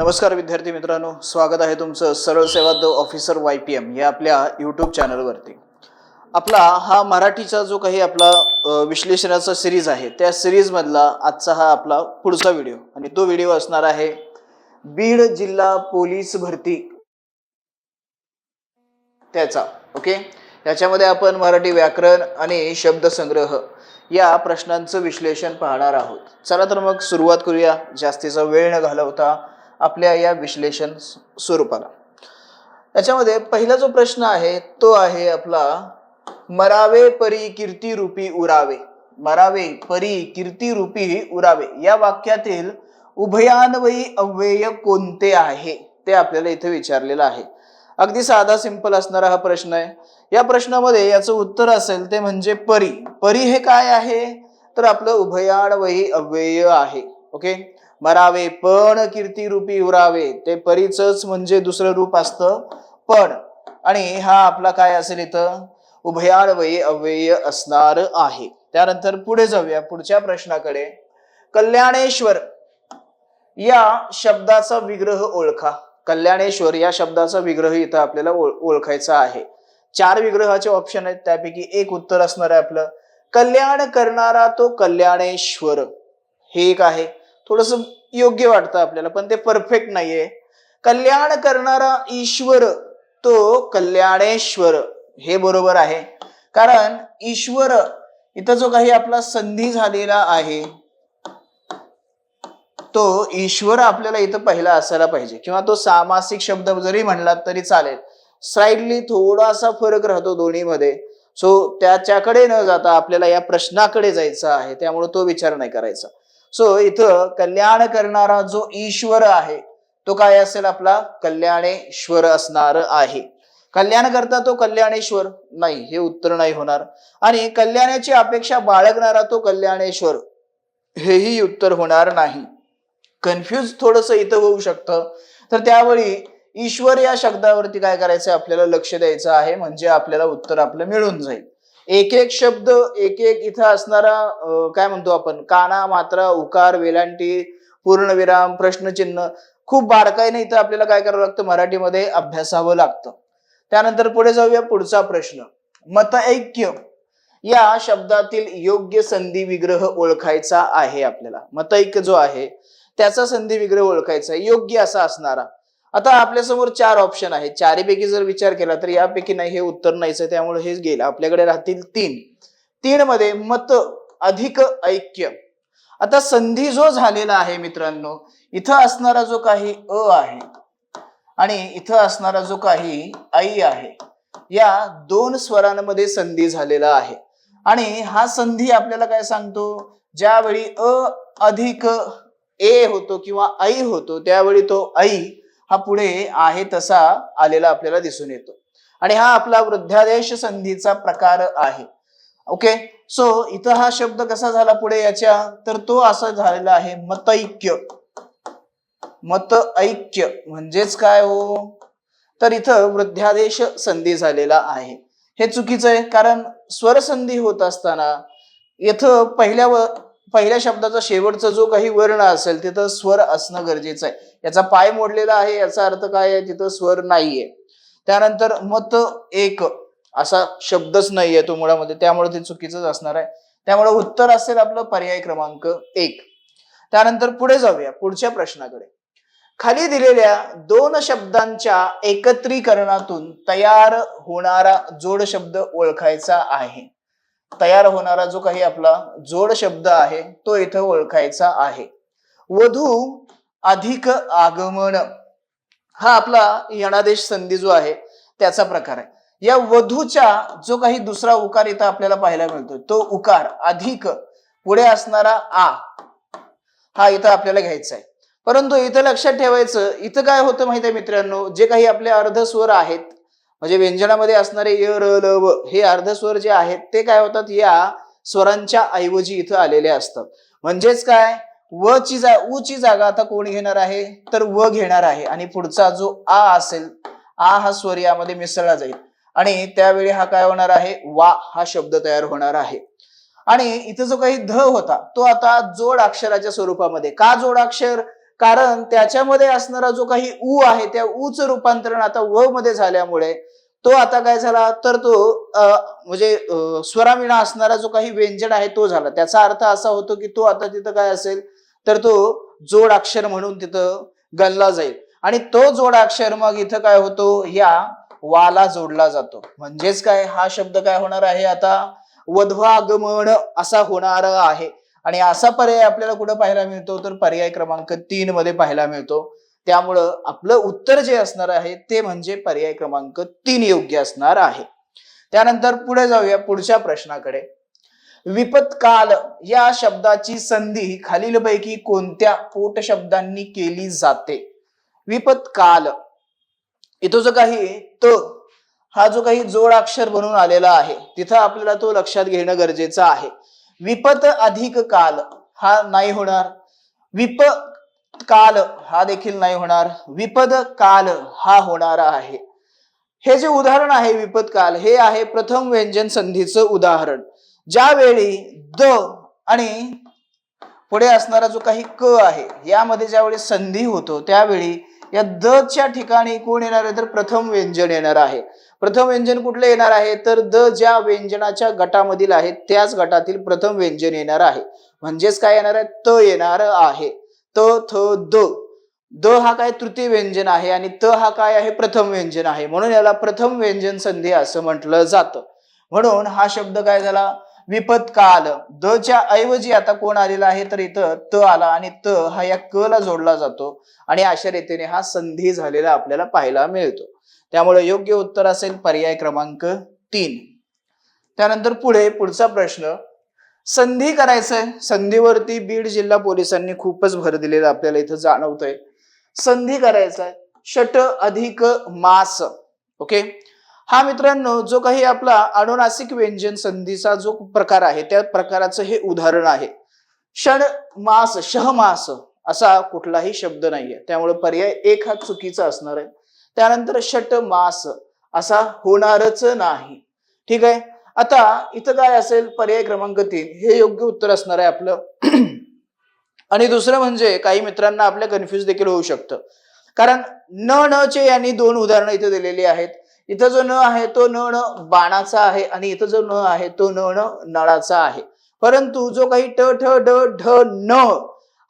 नमस्कार विद्यार्थी मित्रांनो स्वागत आहे तुमचं सरळ सेवा the officer Y P M या आपल्या यूट्यूब चॅनलवरती. आपला हा मराठीचा जो काही आपला विश्लेषणाचा सिरीज आहे त्या सिरीजमधला आजचा हा आपला पुढचा व्हिडिओ आणि तो व्हिडिओ असणार आहे बीड जिल्हा पोलीस भरती. त्याचा ओके याच्यामध्ये आपण मराठी व्याकरण आणि शब्दसंग्रह या प्रश्नांचं विश्लेषण पाहणार आहोत. चला तर मग सुरुवात करूया. जास्तीचा वेळ न घालवता आपल्या या विश्लेषण स्वरूपाला. याच्यामध्ये पहिला जो प्रश्न आहे तो आहे आपला मरावे परी कीर्ती रूपी उरावे. मरावे परी कीर्ती रूपी उरावे. या वाक्यातील उभयान्वयी अव्यय कोणते आहे? ते आपल्याला इथे विचारलेलं आहे. अगदी साधा सिंपल असणारा हा प्रश्न आहे. या प्रश्नामध्ये याचं उत्तर असेल ते म्हणजे परी. परी हे काय आहे? तर आपलं उभयान्वयी अव्यय आहे. ओके? मरावे पण कीर्ती रूपी उरावे. ते परीच म्हणजे दुसरं रूप असतं पण. आणि हा आपला काय असेल इथं? उभयान्वयी अव्यय असणार आहे. त्यानंतर पुढे जाऊया पुढच्या प्रश्नाकडे. कल्याणेश्वर या शब्दाचा विग्रह ओळखा. कल्याणेश्वर या शब्दाचा विग्रह इथं आपल्याला ओळ- ओळखायचा आहे. चार विग्रहाचे ऑप्शन आहेत त्यापैकी एक उत्तर असणार आहे आपलं. कल्याण करणारा तो कल्याणेश्वर. हे एक आहे. थोडस योग्य वाटतं आपल्याला पण ते परफेक्ट नाहीये. कल्याण करणारा ईश्वर तो कल्याणेश्वर. हे बरोबर आहे. कारण ईश्वर इथं जो काही आपला संधी झालेला आहे तो ईश्वर आपल्याला इथं पहिला असायला पाहिजे. किंवा तो सामासिक शब्द जरी म्हणला तरी चालेल. स्लाइडली थोडासा फरक राहतो दोन्हीमध्ये. सो त्याच्याकडे न जाता आपल्याला या प्रश्नाकडे जायचं आहे. त्यामुळे तो विचार नाही करायचा. सो इथं कल्याण करणारा जो ईश्वर आहे तो काय असेल आपला? कल्याणेश्वर असणार आहे. कल्याण करता तो कल्याणेश्वर? नाही हे उत्तर नाही होणार. आणि कल्याणाची अपेक्षा बाळगणारा तो कल्याणेश्वर? हेही उत्तर होणार नाही. कन्फ्यूज थोडस इथं होऊ शकतं. तर त्यावेळी ईश्वर या शब्दावरती काय करायचं आपल्याला लक्ष द्यायचं आहे. म्हणजे आपल्याला उत्तर आपलं मिळून जाईल. एक एक शब्द एक एक इथं असणारा काय म्हणतो आपण? काना मात्रा उकार वेलांटी पूर्णविराम प्रश्नचिन्ह खूप बारकाईने इथं आपल्याला काय करावं लागतं? मराठीमध्ये अभ्यासावं लागतं. त्यानंतर पुढे जाऊया पुढचा प्रश्न. मतऐक्य या शब्दातील योग्य संधी विग्रह ओळखायचा आहे आपल्याला. मतैक्य जो आहे त्याचा संधी विग्रह ओळखायचा योग्य असा असणारा. आता आपल्यासमोर चार ऑप्शन आहेत. चारीपैकी जर विचार केला तर यापैकी नाही हे उत्तर नाहीच आहे. त्यामुळे हेच गेलं. आपल्याकडे राहतील तीन. तीन मध्ये मत अधिक ऐक्य. आता संधी जो झालेला आहे मित्रांनो इथं असणारा जो काही अ आहे आणि इथं असणारा जो काही आई आहे या दोन स्वरांमध्ये संधी झालेला आहे. आणि हा संधी आपल्याला काय सांगतो? ज्यावेळी अ अधिक ए होतो किंवा आई होतो त्यावेळी तो आई हा पुढे आहे तसा आलेला आपल्याला दिसून येतो. आणि हा आपला वृद्धादेश संधीचा प्रकार आहे. ओके सो इथं हा शब्द कसा झाला पुढे याच्या? तर तो असा झालेला आहे मतैक्य. मत ऐक्य म्हणजेच काय हो? तर इथं वृद्धादेश संधी झालेला आहे. हे चुकीचं आहे कारण स्वर संधी होत असताना इथं पहिल्या व पहिल्या शब्दाचा शेवटचा जो काही वर्ण असेल तिथं स्वर असणं गरजेचं आहे. याचा पाय मोडलेला आहे याचा अर्थ काय आहे? तिथं स्वर नाहीये. त्यानंतर मत एक असा शब्दच नाहीये तो मुळामध्ये. त्यामुळे ते चुकीचंच असणार आहे. त्यामुळे उत्तर असेल आपलं पर्याय क्रमांक एक. त्यानंतर पुढे जाऊया पुढच्या प्रश्नाकडे. खाली दिलेल्या दोन शब्दांच्या एकत्रीकरणातून तयार होणारा जोड शब्द ओळखायचा आहे. तयार होणारा जो काही आपला जोड शब्द आहे तो इथं ओळखायचा आहे. वधू अधिक आगमन. हा आपला यणादेश संधी जो आहे त्याचा प्रकार आहे. या वधूच्या जो काही दुसरा उकार इथं आपल्याला पाहायला मिळतो तो उकार अधिक पुढे असणारा आ हा इथं आपल्याला घ्यायचा आहे. परंतु इथं लक्षात ठेवायचं इथं काय होतं माहिती आहे मित्रांनो? जे काही आपले अर्धस्वर आहेत म्हणजे व्यंजनामध्ये असणारे य र ल व हे अर्धस्वर जे आहेत ते काय होतात? या स्वरांच्या ऐवजी इथं आलेले असतात. म्हणजेच काय? व ची जा उ ची जागा आता कोण घेणार आहे? तर व घेणार आहे. आणि पुढचा जो आ असेल आ हा स्वर यामध्ये मिसळला जाईल. आणि त्यावेळी हा काय होणार आहे? वा हा शब्द तयार होणार आहे. आणि इथं जो काही ध होता तो आता जोड अक्षराच्या स्वरूपामध्ये. का जोड अक्षर? कारण त्याच्यामध्ये असणारा जो काही उ आहे त्या ऊच रूपांतरण आता व मध्ये झाल्यामुळे तो आता काय झाला? तर तो म्हणजे स्वराविणा असणारा जो काही व्यंजन आहे तो झाला. त्याचा अर्थ असा होतो की तो आता तिथं काय असेल? तर तो जोड अक्षर म्हणून तिथं गणला जाईल. आणि तो जोड अक्षर मग इथं काय होतो? या वाला जोडला जातो. म्हणजेच काय? हा शब्द काय होणार आहे आता? वध्वागमन असा होणार आहे. आणि असा पर्याय आपल्याला कुठं पाहायला मिळतो? तर पर्याय क्रमांक तीन मध्ये पाहायला मिळतो. त्यामुळं आपलं उत्तर जे असणार आहे ते म्हणजे पर्याय क्रमांक तीन योग्य असणार आहे. त्यानंतर पुढे जाऊया पुढच्या प्रश्नाकडे. विपत्काल या शब्दाची संधी खालीलपैकी कोणत्या पोट शब्दांनी केली जाते? विपत्काल. इथं जो काही त हा जो काही जोड अक्षर बनून आलेला आहे तिथं आपल्याला तो लक्षात घेणं गरजेचं आहे. विपत अधिक काल हा नाही होणार. विप काल हा देखील नाही होणार विपद काल हा होणार आहे. हे जे उदाहरण आहे विपद काल हे आहे प्रथम व्यंजन संधीचं उदाहरण. ज्यावेळी द आणि पुढे असणारा जो काही क आहे यामध्ये ज्यावेळी संधी होतो त्यावेळी या द च्या ठिकाणी कोण येणार आहे? तर प्रथम व्यंजन येणार आहे. प्रथम व्यंजन कुठलं येणार आहे? तर द ज्या व्यंजनाच्या गटामधील आहे त्याच गटातील प्रथम व्यंजन येणार आहे. म्हणजेच काय येणार आहे? त येणार आहे. त थ द. द हा काय तृतीय व्यंजन आहे आणि त हा काय आहे प्रथम व्यंजन आहे. म्हणून याला प्रथम व्यंजन संधी असं म्हटलं जातं. म्हणून हा शब्द काय झाला? विपत्काल द च्या ऐवजी आता कोण आलेला आहे? तर इथं त आला आणि त हा या क ला जोडला जातो आणि अशा रीतीने हा संधी झालेला आपल्याला पाहायला मिळतो. त्यामुळे योग्य उत्तर असेल पर्याय क्रमांक तीन. त्यानंतर पुढे पुढचा प्रश्न. संधी करायचंय. संधीवरती बीड जिल्हा पोलिसांनी खूपच भर दिलेला आपल्याला इथं जाणवतोय. संधी करायचाय. षट अधिक मास. ओके? हा मित्रांनो जो काही आपला अनुनासिक व्यंजन संधीचा जो प्रकार आहे त्या प्रकाराचं हे उदाहरण आहे. षण मास शहमास असा कुठलाही शब्द नाहीये. त्यामुळे पर्याय एक हा चुकीचा असणार आहे. त्यानंतर षट मास असा होणारच नाही. ठीक आहे? आता इथं काय असेल पर्याय क्रमांक तीन. हे योग्य उत्तर असणार आहे आपलं. आणि दुसरं म्हणजे काही मित्रांना आपल्या कन्फ्युज देखील होऊ शकतं. कारण न न चे यांनी दोन उदाहरणं इथे दिलेली आहेत. इथं जो न आहे तो न न बाणाचा आहे आणि इथं जो न आहे तो न न नळाचा आहे. परंतु जो काही ट ठ ड ढ न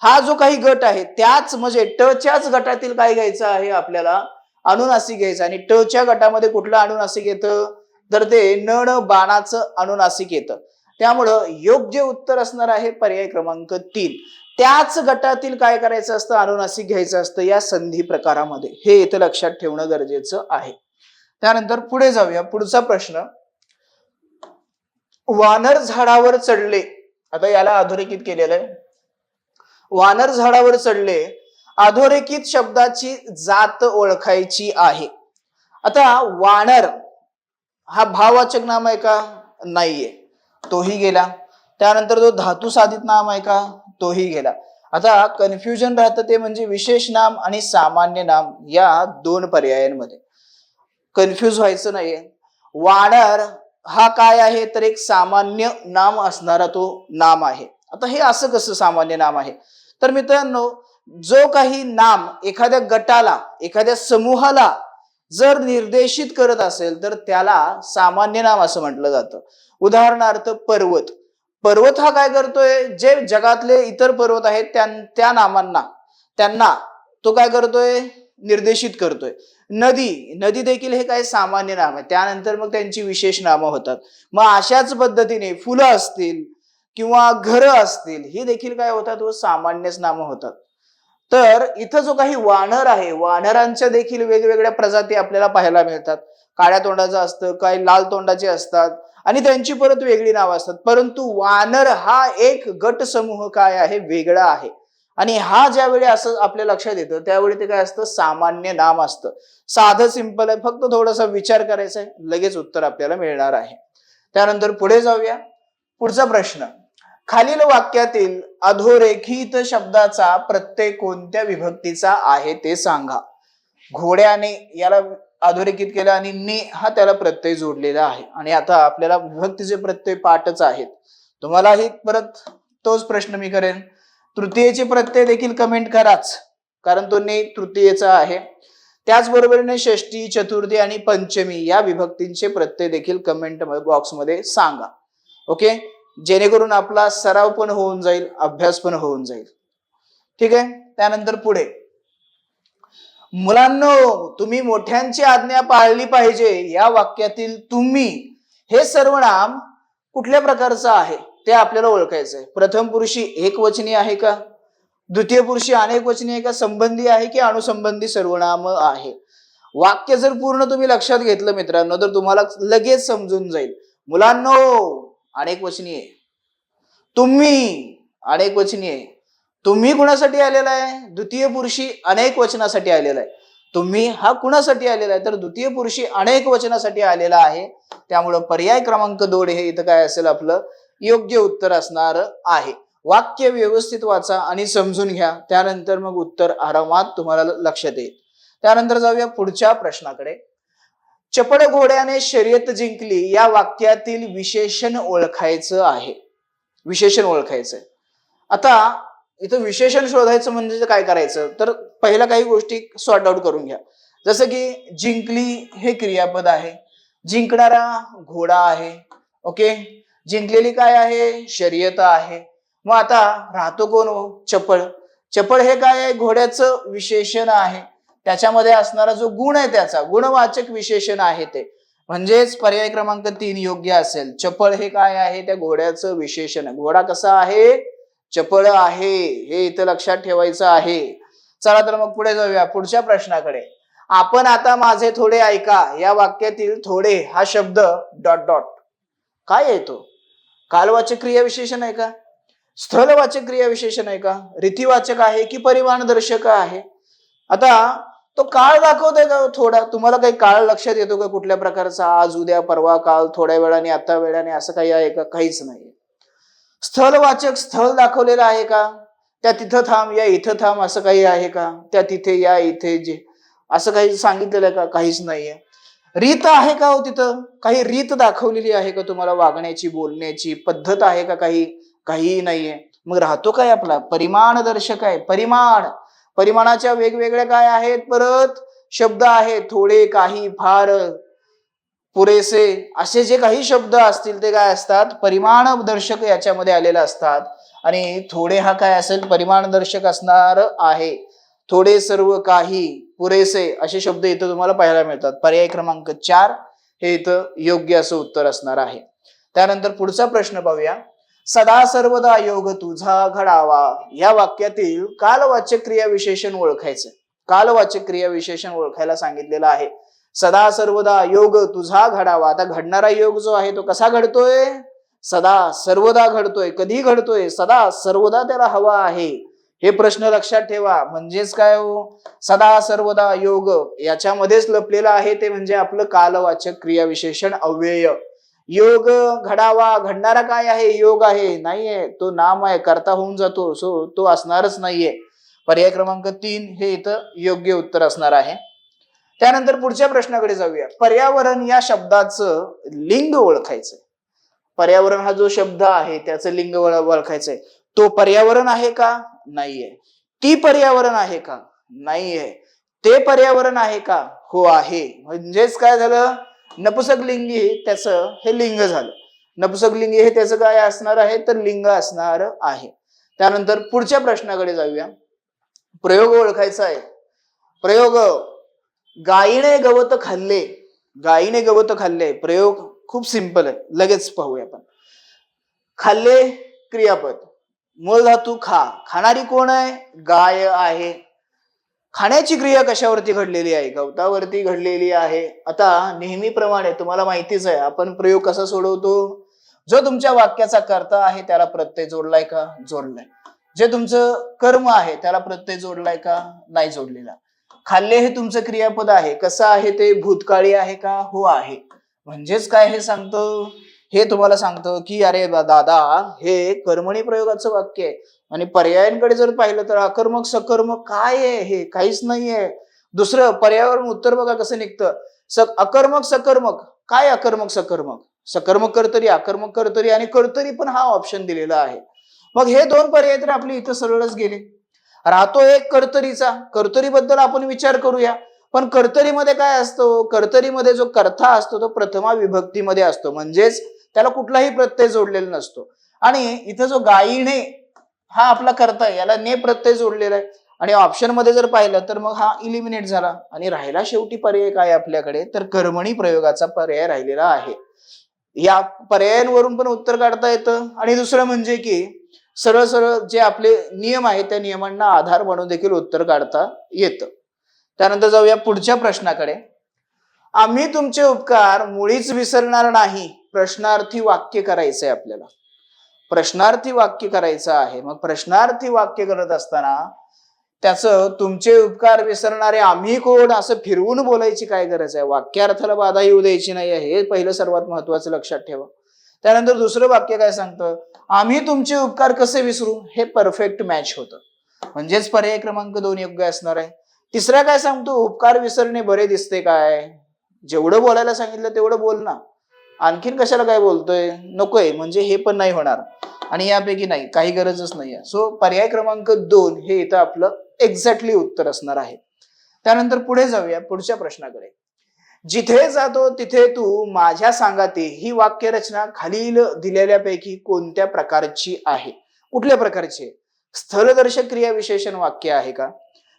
हा जो काही गट आहे त्याच म्हणजे टच्याच गटातील काय घ्यायचं आहे आपल्याला? अनुनासिक घ्यायचं आणि टच्या गटामध्ये कुठलं अनुनासिक येतं? तर ते न न बाणाचं अनुनासिक येतं. त्यामुळं योग्य उत्तर असणार आहे पर्याय क्रमांक तीन. त्याच गटातील काय करायचं असतं? अनुनासिक घ्यायचं असतं या संधी प्रकारामध्ये. हे इथं लक्षात ठेवणं गरजेचं आहे. त्यानंतर पुढे जाऊया. पुढचा प्रश्न. वानर झाडावर चढले. आता याला अधोरेखित केलेलं आहे. वानर झाडावर चढले. अधोरेखित शब्दाची जात ओळखायची आहे. आता वानर हा भाववाचक नाम आहे का? नाहीये. तोही गेला. त्यानंतर जो धातू साधित नाम आहे का? तोही गेला. आता कन्फ्युजन राहतं ते म्हणजे विशेष नाम आणि सामान्य नाम या दोन पर्यायांमध्ये. कन्फ्युज व्हायचं नाहीये. वानर हा काय आहे? तर एक सामान्य नाम असणारा तो नाम आहे. आता हे असं कसं सामान्य नाम आहे? तर मित्रांनो जो काही नाम एखाद्या गटाला एखाद्या समूहाला जर निर्देशित करत असेल तर त्याला सामान्य नाम असं म्हटलं जातं. उदाहरणार्थ पर्वत. पर्वत हा काय करतोय? जे जगातले इतर पर्वत आहेत त्या त्या नामांना त्यांना तो काय करतोय? निर्देशित करतोय. नदी. नदी देखील हे काय सामान्य नाम आहे. त्यानंतर मग त्यांची विशेष नामं होतात. मग अशाच पद्धतीने फुलं असतील किंवा घरं असतील ही देखील काय होतात व सामान्यच नामं होतात. तर इथं जो काही वानर आहे वानरांच्या देखील वेगवेगळ्या प्रजाती आपल्याला पाहायला मिळतात. काळ्या तोंडाचं असतं काही लाल तोंडाचे असतात आणि त्यांची परत वेगळी नावं असतात. परंतु वानर हा एक गट समूह काय आहे? वेगळा आहे. आणि हा ज्यावेळी असं आपल्या लक्षात येतं त्यावेळी ते काय असतं? सामान्य नाम असतं. साधं सिंपल आहे. फक्त थोडासा विचार करायचा आहे. लगेच उत्तर आपल्याला मिळणार आहे. त्यानंतर पुढे जाऊया. पुढचा प्रश्न. खालील वाक्यातील अधोरेखित शब्दाचा प्रत्यय कोणत्या विभक्तीचा आहे ते सांगा. घोड्याने याला अधोरेखित केलं आणि ने हा त्याला प्रत्यय जोडलेला आहे. आणि आता आपल्याला विभक्तीचे प्रत्यय पाठच आहेत. तुम्हालाही परत तोच प्रश्न मी करेन. तृतीयेचे प्रत्यय देखील कमेंट कराच कारण तो ने तृतीयेचा आहे. त्याचबरोबरीने षष्टी चतुर्थी आणि पंचमी या विभक्तींचे प्रत्यय देखील कमेंट बॉक्समध्ये सांगा. ओके जेणेकरून आपला सराव पण होऊन जाईल अभ्यास पण होऊन जाईल. ठीक आहे? त्यानंतर पुढे. मुलांनो तुम्ही मोठ्यांची आज्ञा पाळली पाहिजे. या वाक्यातील तुम्ही हे सर्वनाम कुठल्या प्रकारचं आहे? ते आपल्याला ओळखायचं आहे. प्रथम पुरुषी एक वचनी आहे का? द्वितीय पुरुषी अनेक वचनी आहे का? संबंधी आहे की अनुसंबंधी सर्वनाम आहे? वाक्य जर पूर्ण तुम्ही लक्षात घेतलं मित्रांनो तर तुम्हाला लगेच समजून जाईल. मुलांनो अनेक वचनी आहे. तुम्ही अनेक वचनी आहे. तुम्ही कुणासाठी आलेला आहे? द्वितीय पुरुषी अनेक वचनासाठी आलेला आहे. तुम्ही हा कुणासाठी आलेला आहे? तर द्वितीय पुरुषी अनेक वचनासाठी आलेला आहे. त्यामुळं पर्याय क्रमांक दोन हे इथं काय असेल आपलं? योग्य उत्तर असणार आहे. वाक्य व्यवस्थित वाचा आणि समजून घ्या. त्यानंतर मग उत्तर आरामात तुम्हाला लक्षात येईल. त्यानंतर जाऊया पुढच्या प्रश्नाकडे. चपड घोड्याने शर्यत जिंकली या वाक्यातील विशेषण ओळखायचं आहे. विशेषण ओळखायचं आता इथं विशेषण शोधायचं म्हणजे काय करायचं? तर पहिल्या काही गोष्टी सॉर्ट आउट करून घ्या. जसं की जिंकली हे क्रियापद आहे. जिंकणारा घोडा आहे. ओके? जिंकलेली काय आहे? शर्यत आहे. मग आता राहतो कोण हो? चपळ. चपळ हे काय आहे? घोड्याचं विशेषण आहे. त्याच्यामध्ये असणारा जो गुण आहे त्याचा गुणवाचक विशेषण आहे ते. म्हणजेच पर्याय क्रमांक तीन योग्य असेल. चपळ हे काय आहे? त्या घोड्याचं विशेषण घोडा कसा आहे? चपळ आहे. हे इथं लक्षात ठेवायचं आहे. चला तर मग पुढे जाऊया. पुढच्या प्रश्नाकडे. आपण आता माझे थोडे ऐका. या वाक्यातील थोडे हा शब्द डॉट डॉट. काय येतो कालवाचक क्रिया विशेषण आहे का? स्थलवाचक क्रिया विशेषण आहे का? रीतीवाचक आहे की परिमाणदर्शक आहे? आता तो काळ दाखवतोय का थोडा? तुम्हाला काही काळ लक्षात येतो का कुठल्या प्रकारचा? आज उद्या परवा काळ थोड्या वेळाने आता वेळाने असं काही आहे का? काहीच नाही. स्थलवाचक स्थळ दाखवलेलं आहे का? त्या तिथं थांब या इथं थांब असं काही आहे का? त्या तिथे या इथे जे असं काही सांगितलेलं आहे का? काहीच नाहीये. रीत आहे का हो तिथं? काही रीत दाखवलेली आहे का तुम्हाला? वागण्याची बोलण्याची पद्धत आहे का? काही काहीही नाहीये. मग राहतो काय आपला? परिमाण दर्शक आहे. परिमाण. परिमाणाच्या वेगवेगळ्या काय आहेत? परत शब्द आहेत थोडे काही फार पुरेसे. असे जे काही शब्द असतील ते काय असतात? परिमाण दर्शक याच्यामध्ये आलेले असतात. आणि थोडे हा काय असेल? परिमाण दर्शक असणार आहे. थोडे सर्व काही पुरेसे असे शब्द इथं तुम्हाला पाहायला मिळतात. पर्याय क्रमांक चार हे इथं योग्य असं उत्तर असणार आहे. त्यानंतर पुढचा प्रश्न पाहूया. सदा सर्वदा योग तुझा घडावा. या वाक्यातील कालवाचक क्रिया विशेषण ओळखायचं. कालवाचक क्रिया विशेषण ओळखायला सांगितलेलं आहे. सदा सर्वदा योग तुझा घडावा. आता घडणारा योग जो आहे तो कसा घडतोय? सदा सर्वदा घडतोय. कधी घडतोय? सदा सर्वदा त्याला हवा आहे. हे प्रश्न लक्षात ठेवा. म्हणजेच काय हो? सदा सर्वदा योग याच्यामध्येच लपलेलं आहे ते म्हणजे आपलं कालवाचक क्रिया विशेषण अव्यय. योग घडावा घडणारा काय आहे? योग आहे. नाहीये. तो नाम आहे करता होऊन जातो. सो तो असणारच नाहीये. पर्याय क्रमांक तीन हे इथं योग्य उत्तर असणार आहे. त्यानंतर पुढच्या प्रश्नाकडे जाऊया. पर्यावरण या शब्दाचं लिंग ओळखायचंय. पर्यावरण हा जो शब्द आहे त्याचं लिंग ओळखायचंय. तो पर्यावरण आहे का? नाहीये. ती पर्यावरण आहे का? नाहीये. ते पर्यावरण आहे का? हो आहे. म्हणजेच काय झालं? नपुसक लिंगी त्याचं हे लिंग झालं. नपुसकलिंगी हे त्याचं काय असणार आहे? तर लिंग असणार आहे. त्यानंतर पुढच्या प्रश्नाकडे जाऊया. प्रयोग ओळखायचा आहे. प्रयोग गायीने गवत खाल्ले. गायीने गवत खाल्ले. प्रयोग खूप सिंपल आहे. लगेच पाहूया आपण. खाल्ले क्रियापद. मूळ धातू खा. खाणारी कोण आहे? गाय आहे. खाण्याची क्रिया कशावरती घडलेली आहे? गवतावरती घडलेली आहे. आता नेहमीप्रमाणे तुम्हाला माहितीच आहे आपण प्रयोग कसा सोडवतो? जो तुमच्या वाक्याचा कर्ता आहे त्याला प्रत्यय जोडलाय का? जोडलाय. जे तुमचं कर्म आहे त्याला प्रत्यय जोडलाय का? नाही जोडलेला. खाल्ले हे तुमचं क्रियापद आहे. कसं आहे ते? भूतकाळी आहे का? हो आहे. म्हणजेच काय हे सांगतो? हे तुम्हाला सांगतो की अरे दादा हे कर्मणी प्रयोगाचं वाक्य आहे. आणि पर्यायांकडे जर पाहिलं तर आकर्मक सकर्मक काय आहे हे? काहीच नाहीये. दुसरं पर्यावरण उत्तर बघा कसं निघतं. स अकर्मक सकर्मक. काय अकर्मक सकर्मक? सकर्मक कर्तरी आक्रमक कर्तरी आणि कर्तरी पण हा ऑप्शन दिलेला आहे. मग हे दोन पर्याय तर आपले इथं सरळच गेले. राहतो एक कर्तरीचा. कर्तरीबद्दल आपण विचार करूया. पण कर्तरीमध्ये काय असतो? कर्तरीमध्ये जो कर्ता असतो तो प्रथमा विभक्तीमध्ये असतो. म्हणजेच त्याला कुठलाही प्रत्यय जोडलेला नसतो. आणि इथं जो गायीने हा आपला करता याला ने प्रत्यय जोडलेला आहे. आणि ऑप्शनमध्ये जर पाहिलं तर मग हा इलिमिनेट झाला. आणि राहिला शेवटी पर्याय काय आपल्याकडे? तर कर्मणी प्रयोगाचा पर्याय राहिलेला आहे. या पर्यायांवरून पण उत्तर काढता येतं. आणि दुसरं म्हणजे की सरळ सरळ जे आपले नियम आहेत त्या नियमांना आधार बनवून देखील उत्तर काढता येतं. त्यानंतर जाऊया पुढच्या प्रश्नाकडे. आम्ही तुमचे उपकार मुळीच विसरणार नाही. प्रश्नार्थी वाक्य करायचंय आपल्याला. प्रश्नार्थी वाक्य करायचं आहे. मग प्रश्नार्थी वाक्य करत असताना त्याचं तुमचे उपकार विसरणारे आम्ही कोण? असं फिरवून बोलायची काय गरज आहे? वाक्यार्थाला बाधा येऊ द्यायची नाही आहे. हे पहिलं सर्वात महत्वाचं लक्षात ठेवा. त्यानंतर दुसरं वाक्य काय सांगतं? आम्ही तुमचे उपकार कसे विसरू? हे परफेक्ट मॅच होतं. म्हणजेच पर्याय क्रमांक दोन योग्य असणार आहे. तिसरा काय सांगतो? उपकार विसरणे बरे दिसते काय? जेवढं बोलायला सांगितलं तेवढं बोल ना. आणखीन कशाला काय बोलतोय? नकोय. म्हणजे हे पण नाही होणार. आणि यापैकी नाही काही गरजच नाही आहे सो पर्याय क्रमांक दोन हे इथं आपलं एक्झॅक्टली उत्तर असणार आहे. त्यानंतर पुढे जाऊया पुढच्या प्रश्नाकडे. जिथे जातो तिथे तू माझ्या सांगाते ही वाक्यरचना खालील दिलेल्यापैकी कोणत्या प्रकारची आहे? कुठल्या प्रकारची आहे? स्थलदर्शक क्रिया विशेषण वाक्य आहे का?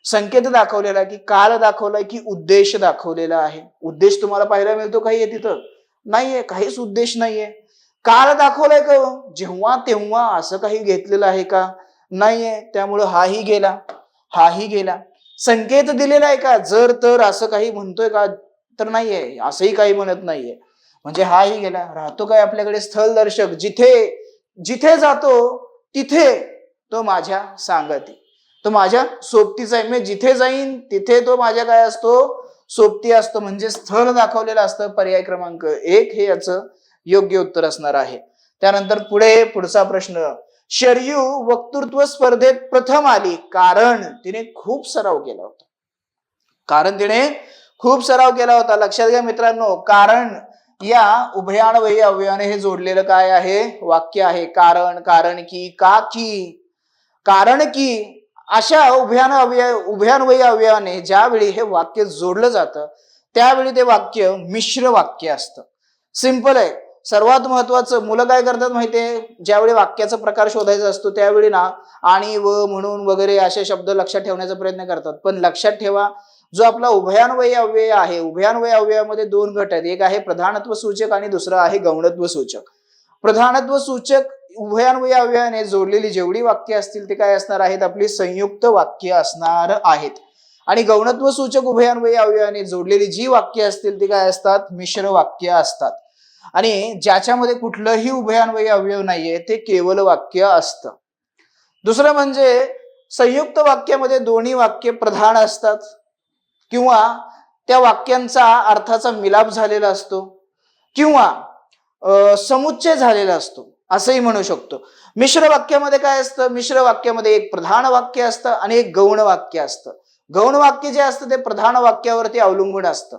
संकेत दाखवलेला की काल दाखवलाय की उद्देश दाखवलेला आहे. उद्देश तुम्हाला पाहायला मिळतो काही आहे तिथं नाहीये काहीच उद्देश नाहीये. काल दाखवलाय का जेव्हा तेव्हा असं काही घेतलेलं आहे का? नाहीये. त्यामुळं हाही गेला. हाही गेला. संकेत दिलेला आहे का? जर तर असं काही म्हणतोय का? तर नाहीये. असंही काही म्हणत नाहीये. म्हणजे हाही गेला. राहतो काय आपल्याकडे स्थल दर्शक? जिथे जिथे जातो तिथे तो माझ्या सांगती. तो माझ्या सोबतीचा आहे. मी जिथे जाईन तिथे तो माझ्या काय असतो? सोबती असतो. म्हणजे स्थळ दाखवलेलं असतं पर्याय क्रमांक एक हे याचं. योग्य उत्तर असणार आहे. त्यानंतर पुढे पुढचा प्रश्न. शर्यू वक्तृत्व स्पर्धेत प्रथम आली कारण तिने खूप सराव केला होता. कारण तिने खूप सराव केला होता. लक्षात घ्या मित्रांनो कारण या उभयानवयी अवयवाने हे जोडलेलं काय आहे? वाक्य आहे कारण कारण की का की? कारण की अशा उभयान अवयव उभयान्वयी अवयवाने ज्यावेळी हे वाक्य जोडलं जातं त्यावेळी ते वाक्य मिश्र वाक्य असतं. सिंपल आहे. सर्वात महत्वाचं मुलं काय करतात माहितीये? ज्यावेळी वाक्याचा प्रकार शोधायचा असतो त्यावेळी ना आणि व म्हणून वगैरे असे शब्द लक्षात ठेवण्याचा प्रयत्न करतात. पण लक्षात ठेवा जो आपला उभयान्वयी अव्यय आहे उभयान्वयी अव्ययामध्ये दोन गट आहेत. एक आहे प्रधानत्व सूचक आणि दुसरं आहे गौणत्व सूचक. प्रधानत्व सूचक उभयान्वयी अव्ययाने जोडलेली जेवढी वाक्य असतील ते काय असणार आहेत? आपली संयुक्त वाक्य असणार आहेत. आणि गौणत्व सूचक उभयान्वयी अवयवाने जोडलेली जी वाक्य असतील ती काय असतात? मिश्र वाक्य असतात. आणि ज्याच्यामध्ये कुठलंही उभयान्वयी अवयव नाहीये ते केवल वाक्य असतं. दुसरं म्हणजे संयुक्त वाक्यामध्ये दोन्ही वाक्य प्रधान असतात किंवा त्या वाक्यांचा अर्थाचा मिलाप झालेला असतो किंवा समुच्चय झालेला असतो असंही म्हणू शकतो. मिश्र वाक्यामध्ये काय असतं? मिश्र वाक्यामध्ये एक प्रधान वाक्य असतं आणि एक गौण वाक्य असतं. गौण वाक्य जे असतं ते प्रधान वाक्यावरती अवलंबून असतं.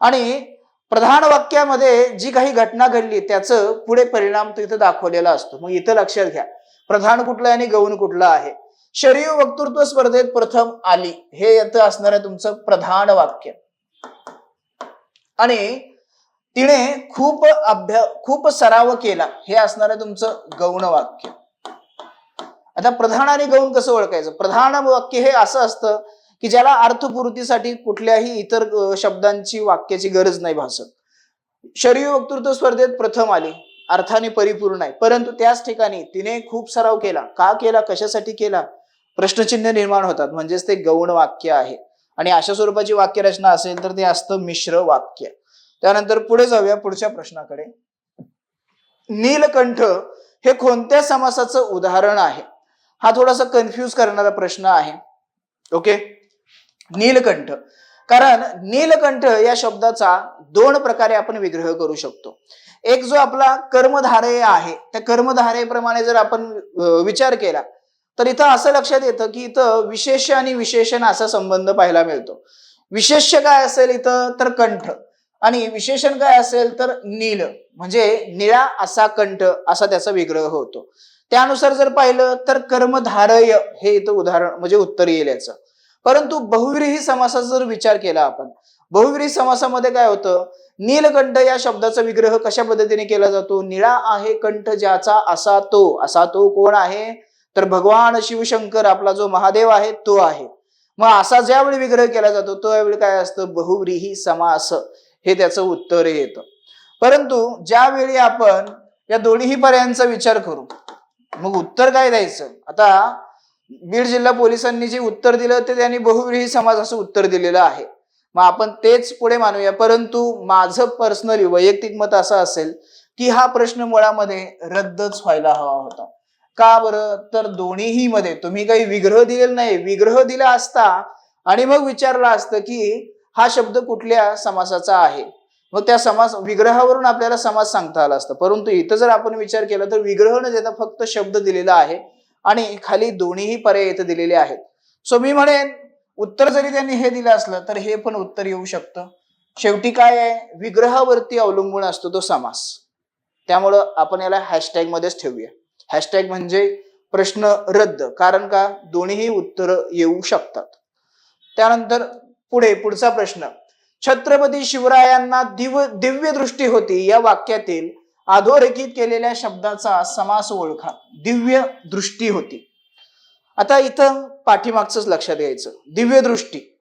आणि प्रधान वाक्यामध्ये जी काही घटना घडली त्याचं पुढे परिणाम तो इथं दाखवलेला असतो. मग इथं लक्षात घ्या. प्रधान कुठलं आहे आणि गौण कुठलं आहे? शरीर वक्तृत्व स्पर्धेत प्रथम आली. हे येतं असणार आहे तुमचं प्रधान वाक्य. आणि तिने खूप अभ्या खूप सराव केला. हे असणार आहे तुमचं गौण वाक्य. आता प्रधान आणि गौण कसं ओळखायचं? प्रधान वाक्य हे असं असतं की ज्याला अर्थपूर्तीसाठी कुठल्याही इतर शब्दांची वाक्याची गरज नाही भासत. शरीर वक्तृत्व स्पर्धेत प्रथम आली. अर्थाने परिपूर्ण आहे. परंतु त्याच ठिकाणी तिने खूप सराव केला. का केला? कशासाठी केला? प्रश्नचिन्ह निर्माण होतात. म्हणजेच ते गौण वाक्य आहे. आणि अशा स्वरूपाची वाक्यरचना असेल तर ते असतं मिश्र वाक्य. त्यानंतर पुढे जाऊया पुढच्या प्रश्नाकडे. नीलकंठ हे कोणत्या समासाचं उदाहरण आहे? हा थोडासा कन्फ्यूज करणारा प्रश्न आहे. ओके नीलकंठ. कारण नीलकंठ या शब्दाचा दोन प्रकारे आपण विग्रह करू शकतो. एक जो आपला कर्मधारय आहे त्या कर्मधारेप्रमाणे जर आपण विचार केला तर इथं असं लक्षात येतं की इथं विशेष आणि विशेषण असा संबंध पाहायला मिळतो. विशेष काय असेल इथं तर कंठ आणि विशेषण काय असेल तर नील म्हणजे निळा असा कंठ असा त्याचा विग्रह होतो. त्यानुसार जर पाहिलं तर कर्मधारय हे इथं उदाहरण म्हणजे उत्तर येईल याचं. परंतु बहुव्रीही समासाचा जर विचार केला आपण बहुव्रीही समासामध्ये काय होतं? नीलकंठ या शब्दाचा विग्रह कशा पद्धतीने केला जातो? निळा आहे कंठ ज्याचा असा तो. असा तो कोण आहे? तर भगवान शिवशंकर आपला जो महादेव आहे तो आहे. मग असा ज्यावेळी विग्रह केला जातो त्यावेळी काय असतं? बहुव्रीही समास. हे त्याचं उत्तर येतं. परंतु ज्यावेळी आपण या दोन्ही पर्यायांचा विचार करू मग उत्तर काय द्यायचं? आता बीड जिल्हा पोलिसांनी जे उत्तर दिलं ते त्यांनी बहुविही समाज असं उत्तर दिलेलं आहे. मग आपण तेच पुढे मानूया. परंतु माझं पर्सनली वैयक्तिक मत असं असेल की हा प्रश्न मुळामध्ये रद्दच व्हायला हवा होता. का बरं? तर दोन्हीही मध्ये तुम्ही काही विग्रह दिलेला नाही. विग्रह दिला असता आणि मग विचारला असतं की हा शब्द कुठल्या समासाचा आहे? मग त्या समास विग्रहावरून आपल्याला समास सांगता आला असतं. परंतु इथं जर आपण विचार केला तर विग्रह न देता फक्त शब्द दिलेला आहे. आणि खाली दोन्हीही पर्याय इथं दिलेले आहेत. सो मी म्हणेन उत्तर जरी त्यांनी हे दिलं असलं तर हे पण उत्तर येऊ शकतं. शेवटी काय आहे? विग्रहावरती अवलंबून असतो तो समास. त्यामुळं आपण याला हॅशटॅग मध्येच ठेवूया. हॅशटॅग म्हणजे प्रश्न रद्द. कारण का? दोन्हीही उत्तर येऊ शकतात. त्यानंतर पुढे पुढचा प्रश्न. छत्रपती शिवरायांना दिव दिव्य दृष्टी होती या वाक्यातील अधोरेखित केलेल्या शब्दाचा समास ओळखा. दिव्य दृष्टी होती. आता इथं पाठीमागच लक्षात घ्यायचं. दिव्य दृष्टी.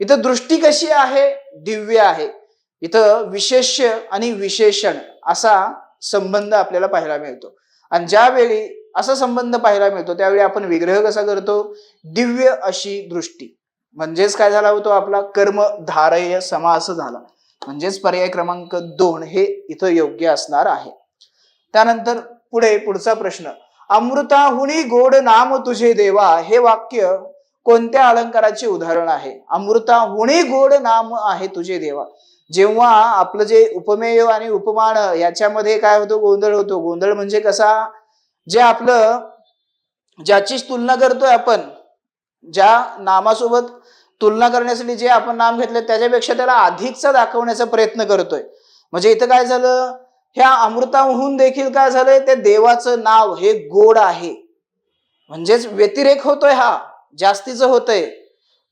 इथं दृष्टी कशी आहे? दिव्य आहे. इथं विशेष्य आणि विशेषण असा संबंध आपल्याला पाहायला मिळतो. आणि ज्यावेळी असा संबंध पाहायला मिळतो त्यावेळी आपण विग्रह कसा करतो? दिव्य अशी दृष्टी. म्हणजेच काय झाला होतो आपला? कर्मधारय समास झाला. म्हणजेच पर्याय क्रमांक दोन हे इथं योग्य असणार आहे. त्यानंतर पुढे पुढचा प्रश्न. अमृताहुनी गोड नाम तुझे देवा हे वाक्य कोणत्या अलंकाराचे उदाहरण आहे? अमृताहुनी गोड नाम आहे तुझे देवा. जेव्हा आपलं जे उपमेय आणि उपमान याच्यामध्ये काय होतो? गोंधळ होतो. गोंधळ म्हणजे कसा? जे आपलं ज्याचीच तुलना करतोय आपण ज्या नामासोबत तुलना करण्यासाठी जे आपण नाम घेतलं त्याच्यापेक्षा त्याला अधिकचा दाखवण्याचा प्रयत्न करतोय. म्हणजे इथं काय झालं? ह्या अमृताहून देखील काय झालंय? ते देवाचं नाव हे गोड आहे. म्हणजेच व्यतिरेक होतोय हा. जास्तीचं होतंय.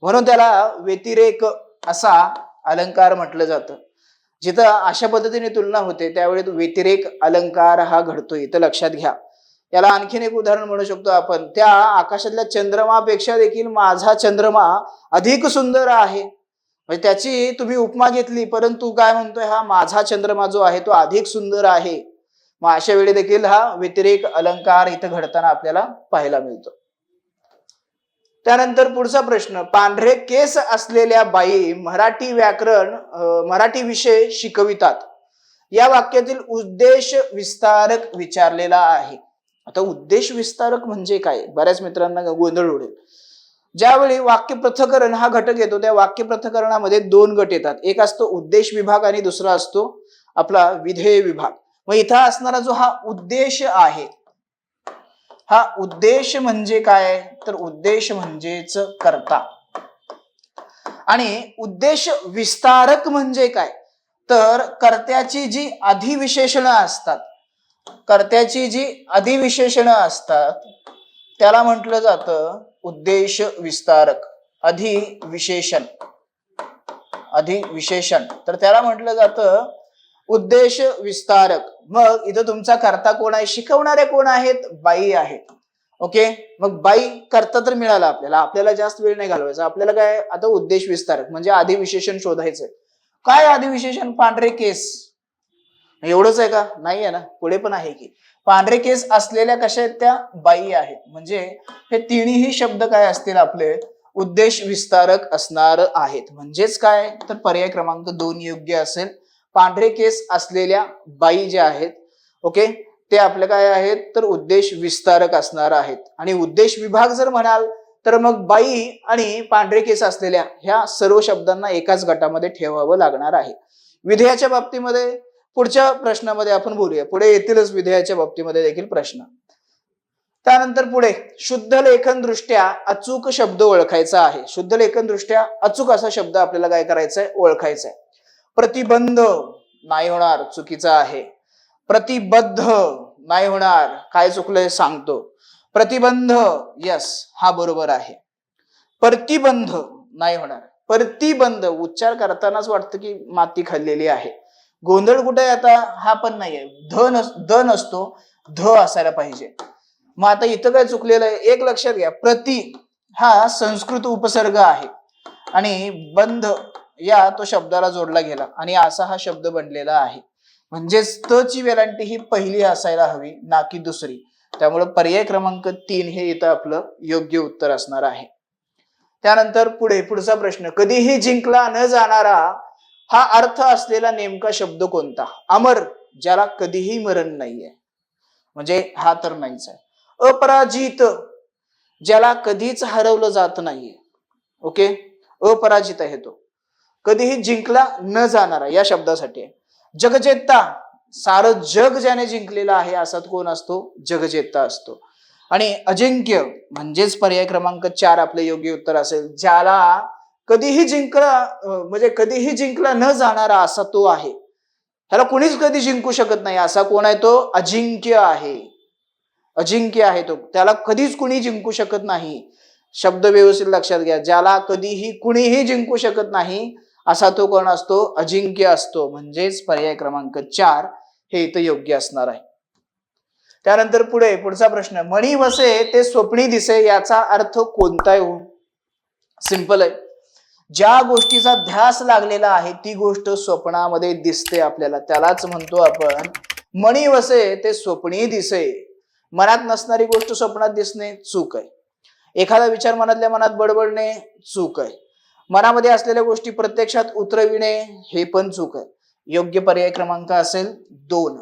म्हणून त्याला व्यतिरेक असा अलंकार म्हटलं जातं. जिथं अशा पद्धतीने तुलना होते त्यावेळी व्यतिरेक अलंकार हा घडतो इथं लक्षात घ्या. याला आणखीन एक उदाहरण म्हणू शकतो आपण. त्या आकाशातल्या चंद्रमापेक्षा देखील माझा चंद्रमा अधिक सुंदर आहे. म्हणजे त्याची तुम्ही उपमा घेतली परंतु काय म्हणतोय हा माझा चंद्रमा जो आहे तो अधिक सुंदर आहे. मग अशा वेळी देखील हा व्यतिरेक अलंकार इथं घडताना आपल्याला पाहायला मिळतो. त्यानंतर पुढचा प्रश्न पांढरे केस असलेल्या बाई मराठी व्याकरण मराठी विषय शिकवितात. या वाक्यातील उद्देश विस्तारक विचारलेला आहे. आता उद्देश विस्तारक म्हणजे काय? बऱ्याच मित्रांना गोंधळ उडेल. ज्यावेळी वाक्य पृथकरण हा घटक येतो त्या वाक्य पृथकरणामध्ये दोन गट येतात. एक असतो उद्देश विभाग आणि दुसरा असतो आपला विधेय विभाग. मग इथं असणारा जो हा उद्देश आहे हा उद्देश म्हणजे काय? तर उद्देश म्हणजेच करता. आणि उद्देश विस्तारक म्हणजे काय? तर कर्त्याची जी अधिविशेषणं असतात कर्त्याची जी अधिविशेषणं असतात त्याला म्हटलं जातं उद्देश विस्तारक अधिविशेषण. अधिविशेषण. तर त्याला म्हटलं जातं उद्देश विस्तारक. मग इथं तुमचा कर्ता कोण आहे? शिकवणारे कोण आहेत? बाई आहेत. ओके? मग बाई करता तर मिळाला आपल्याला. आपल्याला जास्त वेळ नाही घालवायचा. आपल्याला काय? आता उद्देश विस्तारक म्हणजे अधिविशेषण शोधायचंय. काय अधिविशेषण? पांढरे केस. एवढंच आहे का? नाही आहे ना? पुढे पण आहे की. पांढरे केस असलेल्या कशा आहेत त्या? बाई आहेत. म्हणजे हे तिन्ही शब्द काय असतील आपले? उद्देश विस्तारक असणार आहेत. म्हणजेच काय? तर पर्याय क्रमांक दोन योग्य असेल. पांढरे केस असलेल्या बाई ज्या आहेत ओके? ते आपले काय आहेत? तर उद्देश विस्तारक असणार आहेत. आणि उद्देश विभाग जर म्हणाल तर मग बाई आणि पांढरे केस असलेल्या ह्या सर्व शब्दांना एकाच गटामध्ये ठेवावं लागणार आहे. विधेयाच्या बाबतीमध्ये पुढच्या प्रश्नामध्ये आपण बोलूया. पुढे येतीलच विधेयाच्या बाबतीमध्ये देखील प्रश्न. त्यानंतर पुढे शुद्ध लेखन दृष्ट्या अचूक शब्द ओळखायचा आहे. शुद्ध लेखन दृष्ट्या अचूक असा शब्द आपल्याला काय करायचा आहे ओळखायचा आहे प्रतिबंध नाही होणार चुकीचा आहे. प्रतिबद्ध नाही होणार काय चुकलंय सांगतो. प्रतिबंध यस हा बरोबर आहे. प्रतिबंध नाही होणार. प्रतिबंध उच्चार करतानाच वाटतं की माती खाल्लेली आहे. गोंधळ कुठे आहे आता? हा पण नाहीये. ध नस द नसतो ध असायला पाहिजे. मग आता इथं काय चुकलेलं आहे? एक लक्षात घ्या. प्रति हा संस्कृत उपसर्ग आहे. आणि बंध या तो शब्दाला जोडला गेला. आणि असा हा शब्द बनलेला आहे. म्हणजेच त ची वेलांटी ही पहिली असायला हवी ना की दुसरी. त्यामुळे पर्याय क्रमांक तीन हे इथं आपलं योग्य उत्तर असणार आहे. त्यानंतर पुढे पुढचा प्रश्न. कधीही जिंकला न जाणारा हा अर्थ असलेला नेमका शब्द कोणता? अमर ज्याला कधीही मरण नाहीये. म्हणजे हा तर नाहीच आहे. अपराजित ज्याला कधीच हरवलं जात नाहीये. ओके? अपराजित आहे तो. कधीही जिंकला न जाणारा या शब्दासाठी आहे. जगजेता सारं जग ज्याने जिंकलेलं आहे असा कोण असतो? जगजेता असतो. आणि अजिंक्य म्हणजेच पर्याय क्रमांक चार आपले योग्य उत्तर असेल ज्याला कधीही जिंकला म्हणजे कधीही जिंकला न जाणारा असा तो आहे. ह्याला कुणीच कधी जिंकू शकत नाही असा कोण आहे तो अजिंक्य आहे. अजिंक्य आहे तो. त्याला कधीच कुणी जिंकू शकत नाही. शब्द व्यवस्थित लक्षात घ्या. ज्याला कधीही कुणीही जिंकू शकत नाही असा तो कोण असतो? अजिंक्य असतो. म्हणजेच पर्याय क्रमांक चार हे इथं योग्य असणार आहे. त्यानंतर पुढे पुढचा प्रश्न. मणी वसे ते स्वप्नी दिसे याचा अर्थ कोणता येऊ हो? सिंपल आहे. ज्या गोष्टीचा ध्यास लागलेला आहे ती गोष्ट स्वप्नामध्ये दिसते आपल्याला. त्यालाच म्हणतो आपण मणी वसे ते स्वप्नी दिसे. मनात नसणारी गोष्ट स्वप्नात दिसणे चूक आहे. एखादा विचार मनातल्या मनात बडबडणे चूक आहे. मनामध्ये असलेल्या गोष्टी प्रत्यक्षात उतरविणे हे पण चूक आहे. योग्य पर्याय क्रमांक असेल दोन.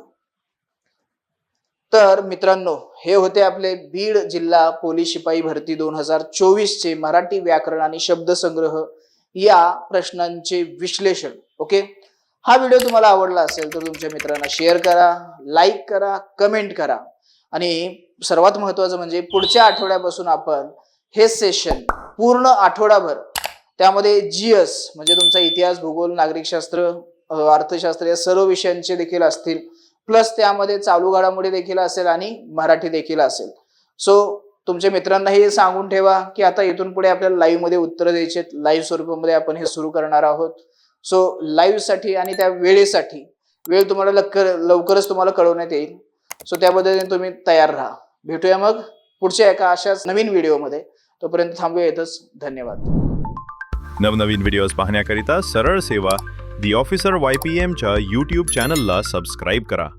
तर मित्रांनो हे होते आपले बीड जिल्हा पोलीस शिपाई भरती दोन हजार चोवीस चे मराठी व्याकरण आणि शब्दसंग्रह या प्रश्नांचे विश्लेषण ओके? हा व्हिडिओ तुम्हाला आवडला असेल तर तुमच्या मित्रांना शेअर करा लाईक करा कमेंट करा. आणि सर्वात महत्वाचं म्हणजे पुढच्या आठवड्यापासून आपण हे सेशन पूर्ण आठवडाभर त्यामध्ये जीएस म्हणजे तुमचा इतिहास भूगोल नागरिकशास्त्र अर्थशास्त्र या सर्व विषयांचे देखील असतील. प्लस त्यामध्ये चालू घडामोडी देखील असेल आणि मराठी देखील असेल. सो तुमच्या मित्रांनाही सांगून ठेवा की आता इथून पुढे आपल्याला लाईव्हमध्ये उत्तर द्यायचे लाईव्ह स्वरूपामध्ये आपण हे सुरू करणार आहोत. सो लाईव्हसाठी आणि त्या वेळेसाठी वेळ तुम्हाला लवकर लवकरच तुम्हाला कळवण्यात येईल. सो त्या पद्धतीने तुम्ही तयार राहा. भेटूया मग पुढच्या एका अशाच नवीन व्हिडिओमध्ये. तोपर्यंत थांबूया येतच धन्यवाद. नवनवीन व्हिडिओज पाहण्याकरिता सरळ सेवा दी ऑफिसर वाय पी एमच्या यूट्यूब चॅनलला सबस्क्राईब करा.